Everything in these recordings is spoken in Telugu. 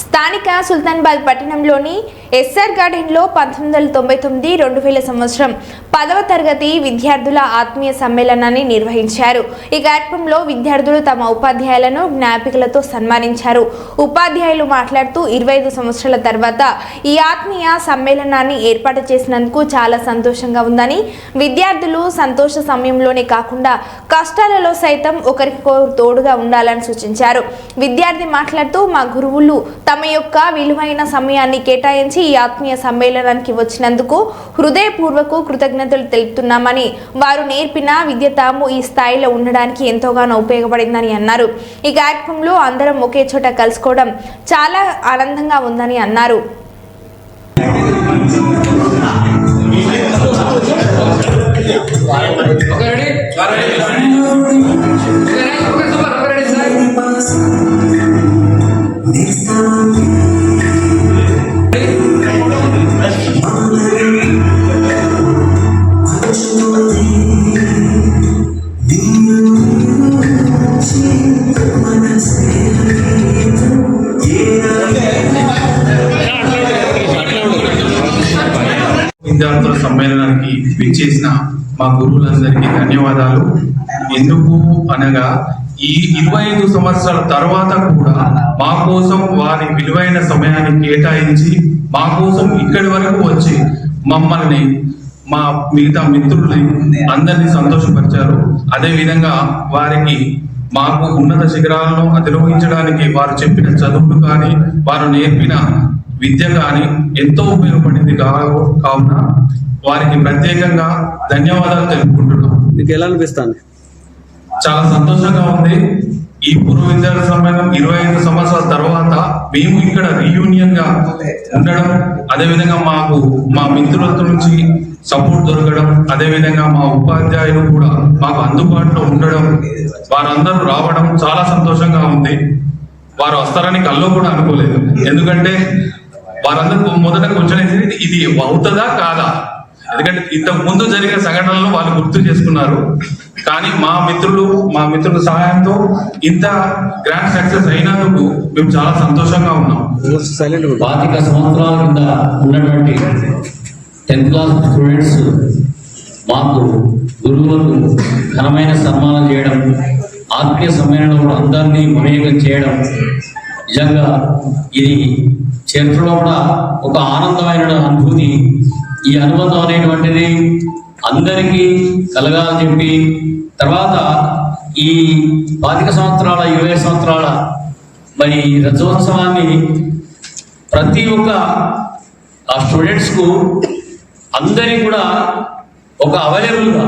స్థానిక సుల్తాన్బాద్ పట్టణంలోని ఎస్ఆర్ గార్డెన్లో పంతొమ్మిది వందల తొంభై తొమ్మిది రెండు వేల సంవత్సరం పదవ తరగతి విద్యార్థుల ఆత్మీయ సమ్మేళనాన్ని నిర్వహించారు. ఈ కార్యక్రమంలో విద్యార్థులు తమ ఉపాధ్యాయులను జ్ఞాపికలతో సన్మానించారు. ఉపాధ్యాయులు మాట్లాడుతూ ఇరవై ఐదు సంవత్సరాల తర్వాత ఈ ఆత్మీయ సమ్మేళనాన్ని ఏర్పాటు చేసినందుకు చాలా సంతోషంగా ఉందని విద్యార్థులు సంతోష సమయంలోనే కాకుండా కష్టాలలో సైతం ఒకరికొకరు తోడుగా ఉండాలని సూచించారు. విద్యార్థి మాట్లాడుతూ మా గురువులు తమ యొక్క విలువైన సమయాన్ని కేటాయించి ఈ ఆత్మీయ సమ్మేళనానికి వచ్చినందుకు హృదయపూర్వక కృతజ్ఞతలు తెలుపుతున్నామని వారు నేర్పిన విద్య తాము ఈ స్థాయిలో ఉండడానికి ఎంతోగానో ఉపయోగపడిందని అన్నారు. ఈ కార్యక్రమంలో అందరం ఒకే చోట కలుసుకోవడం చాలా ఆనందంగా ఉందని అన్నారు. ఓకే విద్యార్థుల సమ్మేళనానికి విచ్చేసిన మా గురువులందరికీ ధన్యవాదాలు. ఎందుకు అనగా ఈ ఇరవై ఐదు సంవత్సరాల తర్వాత కూడా మా కోసం వారి విలువైన సమయాన్ని కేటాయించి మా కోసం ఇక్కడి వరకు వచ్చి మమ్మల్ని మా మిగతా మిత్రుల్ని అందరినీ సంతోషపరిచారు. అదే విధంగా వారికి మాకు ఉన్నత శిఖరాలను అధిరోహించడానికి వారు చెప్పిన చదువులు కానీ వారు నేర్పిన విద్య కానీ ఎంతో ఉపయోగపడింది కావున వారికి ప్రత్యేకంగా ధన్యవాదాలు తెలుపుకుంటున్నాం. మీకు ఎలా అనిపిస్తుంది? చాలా సంతోషంగా ఉంది. ఈ పూర్వ విద్యార్థి సమ్మేళనం ఇరవై ఐదు సంవత్సరాల తర్వాత మేము ఇక్కడ రీయూనియన్గా ఉండడం. అదే విధంగా మాకు మా మిత్రులతో నుంచి సపోర్ట్ దొరకడం అదే విధంగా మా ఉపాధ్యాయులు కూడా మాకు అందుబాటులో ఉండడం వారందరూ రావడం చాలా సంతోషంగా ఉంది. వారు వస్తారని కల్లో కూడా అనుకోలేదు. ఎందుకంటే వారందరూ మొదట కొంచెం ఇది అవుతుందా కాదా? ఎందుకంటే ఇంతకు ముందు జరిగిన సంఘటనలను వాళ్ళు గుర్తు చేసుకున్నారు. కానీ మా మిత్రులు మా మిత్రుల సహాయంతో ఇంత గ్రాండ్ సక్సెస్ అయినందుకు మేము చాలా సంతోషంగా ఉన్నాం. సైలెంట్ పాతిక సంవత్సరాల కింద ఉన్నటువంటి టెన్త్ క్లాస్ స్టూడెంట్స్ మాకు గురువులకు ఘనమైన సన్మానం చేయడం ఆత్మీయ సమ్మేళనంలో అందరినీ మమేకం చేయడం నిజంగా ఇది చరిత్రలో కూడా ఒక ఆనందమైన అనుభూతి. ఈ అనుబంధం అనేటువంటిది అందరికీ కలగాలని చెప్పి తర్వాత ఈ పాతిక సంవత్సరాల ఇరవై సంవత్సరాల మరి రథోత్సవాన్ని ప్రతి ఒక్క ఆ స్టూడెంట్స్కు అందరి కూడా ఒక అవైలబుల్గా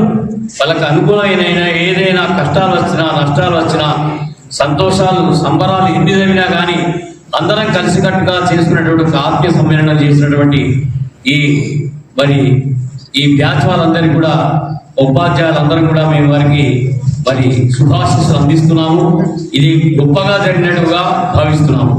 వాళ్ళకి అనుకూలమైన ఏదైనా కష్టాలు వచ్చినా నష్టాలు వచ్చినా సంతోషాలు సంబరాలు ఎన్ని జరిగినా కానీ అందరం కలిసికట్టుగా చేసుకున్నటువంటి ఒక ఆత్మీయ సమ్మేళనం చేసినటువంటి ఈ మరి ఈ బ్యాచ్ వాళ్ళందరికీ కూడా ఉపాధ్యాయులందరూ కూడా మేము వారికి మరి శుభాశీస్సులు అందిస్తున్నాము. ఇది గొప్పగా జరిగినట్టుగా భావిస్తున్నాము.